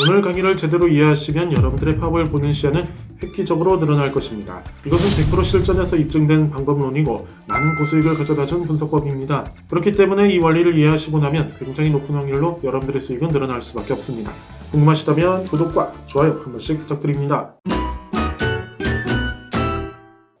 오늘 강의를 제대로 이해하시면 여러분들의 파업을 보는 시야는 획기적으로 늘어날 것입니다. 이것은 100% 실전에서 입증된 방법론이고 많은 고수익을 가져다준 분석법입니다. 그렇기 때문에 이 원리를 이해하시고 나면 굉장히 높은 확률로 여러분들의 수익은 늘어날 수밖에 없습니다. 궁금하시다면 구독과 좋아요 한 번씩 부탁드립니다.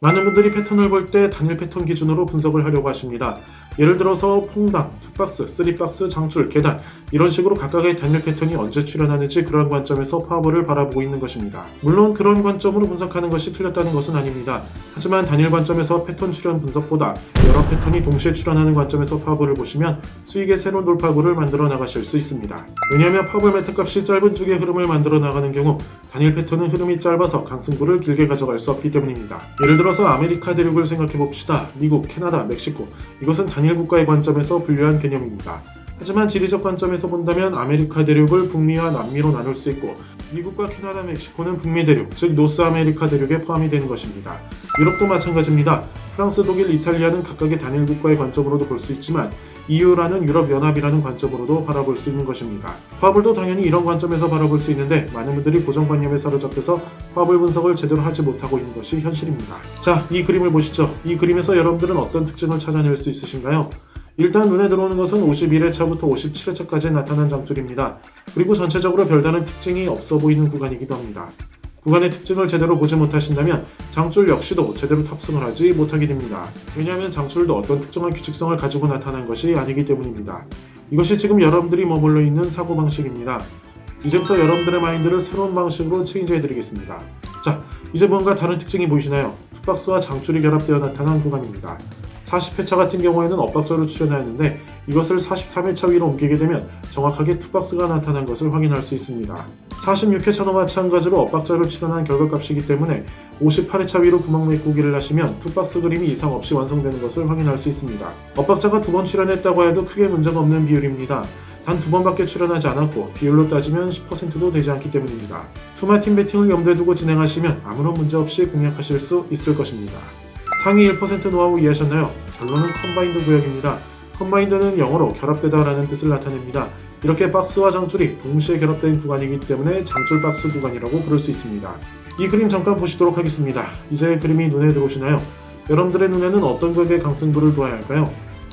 많은 분들이 패턴을 볼 때 단일 패턴 기준으로 분석을 하려고 하십니다. 예를 들어서 퐁당, 투박스, 쓰리박스, 장줄, 계단 이런 식으로 각각의 단일 패턴이 언제 출현하는지 그런 관점에서 파워를 바라보고 있는 것입니다. 물론 그런 관점으로 분석하는 것이 틀렸다는 것은 아닙니다. 하지만 단일 관점에서 패턴 출현 분석보다 여러 패턴이 동시에 출현하는 관점에서 파워를 보시면 수익의 새로운 돌파구를 만들어 나가실 수 있습니다. 왜냐하면 파워 메타값이 짧은 쪽의 흐름을 만들어 나가는 경우 단일 패턴은 흐름이 짧아서 강승부를 길게 가져갈 수 없기 때문입니다. 예를 들어 서 아메리카 대륙을 생각해 봅시다. 미국, 캐나다, 멕시코 이것은 단일 국가의 관점에서 분류한 개념입니다. 하지만 지리적 관점에서 본다면 아메리카 대륙을 북미와 남미로 나눌 수 있고 미국과 캐나다, 멕시코는 북미 대륙, 즉 노스 아메리카 대륙에 포함이 되는 것입니다. 유럽도 마찬가지입니다. 프랑스, 독일, 이탈리아는 각각의 단일 국가의 관점으로도 볼 수 있지만 EU라는 유럽 연합이라는 관점으로도 바라볼 수 있는 것입니다. 화불도 당연히 이런 관점에서 바라볼 수 있는데 많은 분들이 고정관념에 사로잡혀서 화불 분석을 제대로 하지 못하고 있는 것이 현실입니다. 자, 이 그림을 보시죠. 이 그림에서 여러분들은 어떤 특징을 찾아낼 수 있으신가요? 일단 눈에 들어오는 것은 51회차부터 57회차까지 나타난 장줄입니다. 그리고 전체적으로 별다른 특징이 없어 보이는 구간이기도 합니다. 구간의 특징을 제대로 보지 못하신다면 장줄 역시도 제대로 탑승을 하지 못하게 됩니다. 왜냐하면 장줄도 어떤 특정한 규칙성을 가지고 나타난 것이 아니기 때문입니다. 이것이 지금 여러분들이 머물러 있는 사고방식입니다. 이제부터 여러분들의 마인드를 새로운 방식으로 체인지해 드리겠습니다. 자, 이제 뭔가 다른 특징이 보이시나요? 투박스와 장줄이 결합되어 나타난 구간입니다. 40회차 같은 경우에는 엇박자로 출현하였는데 이것을 43회차 위로 옮기게 되면 정확하게 투박스가 나타난 것을 확인할 수 있습니다. 46회차도 마찬가지로 엇박자로 출현한 결과값이기 때문에 58회차 위로 구멍 메꾸기를 하시면 투박스 그림이 이상 없이 완성되는 것을 확인할 수 있습니다. 엇박자가 두 번 출현했다고 해도 크게 문제가 없는 비율입니다. 단 두 번밖에 출연하지 않았고 비율로 따지면 10%도 되지 않기 때문입니다. 투마틴 베팅을 염두에 두고 진행하시면 아무런 문제 없이 공략하실 수 있을 것입니다. 상위 1% 노하우 이해하셨나요? 결론은 컴바인드 구역입니다. 컴바인드는 영어로 결합되다라는 뜻을 나타냅니다. 이렇게 박스와 장줄이 동시에 결합된 구간이기 때문에 장줄 박스 구간이라고 부를 수 있습니다. 이 그림 잠깐 보시도록 하겠습니다. 이제 그림이 눈에 들어오시나요? 여러분들의 눈에는 어떤 구역의 강승부를 두어야 할까요?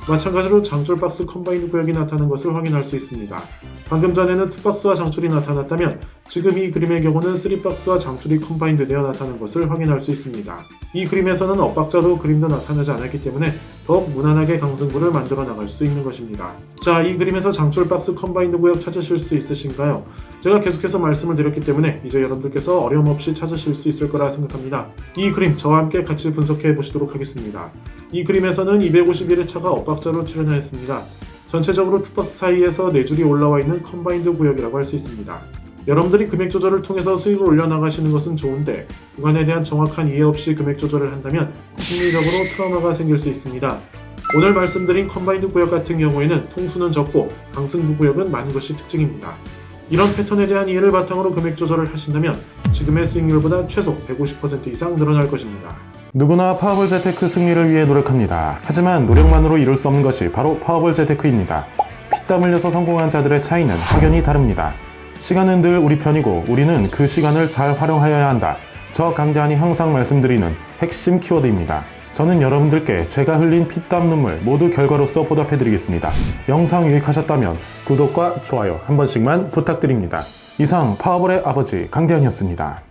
마찬가지로 장줄 박스 컴바인드 구역이 나타난 것을 확인할 수 있습니다. 방금 전에는 투박스와 장줄이 나타났다면 지금 이 그림의 경우는 쓰리박스와 장줄이 컴바인드 되어 나타난 것을 확인할 수 있습니다. 이 그림에서는 엇박자도 그림도 나타나지 않았기 때문에 더욱 무난하게 강승부를 만들어 나갈 수 있는 것입니다. 자, 이 그림에서 장줄 박스 컴바인드 구역 찾으실 수 있으신가요? 제가 계속해서 말씀을 드렸기 때문에 이제 여러분들께서 어려움 없이 찾으실 수 있을 거라 생각합니다. 이 그림 저와 함께 같이 분석해 보시도록 하겠습니다. 이 그림에서는 251회차가 엇박자로 출현하였습니다. 전체적으로 투박스 사이에서 네 줄이 올라와 있는 컴바인드 구역이라고 할 수 있습니다. 여러분들이 금액 조절을 통해서 수익을 올려나가시는 것은 좋은데 구간에 대한 정확한 이해 없이 금액 조절을 한다면 심리적으로 트라우마가 생길 수 있습니다. 오늘 말씀드린 컴바인드 구역 같은 경우에는 통수는 적고 강승부 구역은 많은 것이 특징입니다. 이런 패턴에 대한 이해를 바탕으로 금액 조절을 하신다면 지금의 수익률보다 최소 150% 이상 늘어날 것입니다. 누구나 파워볼 재테크 승리를 위해 노력합니다. 하지만 노력만으로 이룰 수 없는 것이 바로 파워볼 재테크입니다. 피땀 흘려서 성공한 자들의 차이는 확연히 다릅니다. 시간은 늘 우리 편이고 우리는 그 시간을 잘 활용하여야 한다. 저 강대한이 항상 말씀드리는 핵심 키워드입니다. 저는 여러분들께 제가 흘린 피땀 눈물 모두 결과로서 보답해드리겠습니다. 영상 유익하셨다면 구독과 좋아요 한 번씩만 부탁드립니다. 이상 파워볼의 아버지 강대한이었습니다.